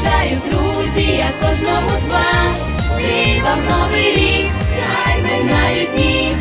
бажаю, друзі, я кожному з вас, Крій вам новий рік, хай минають дні.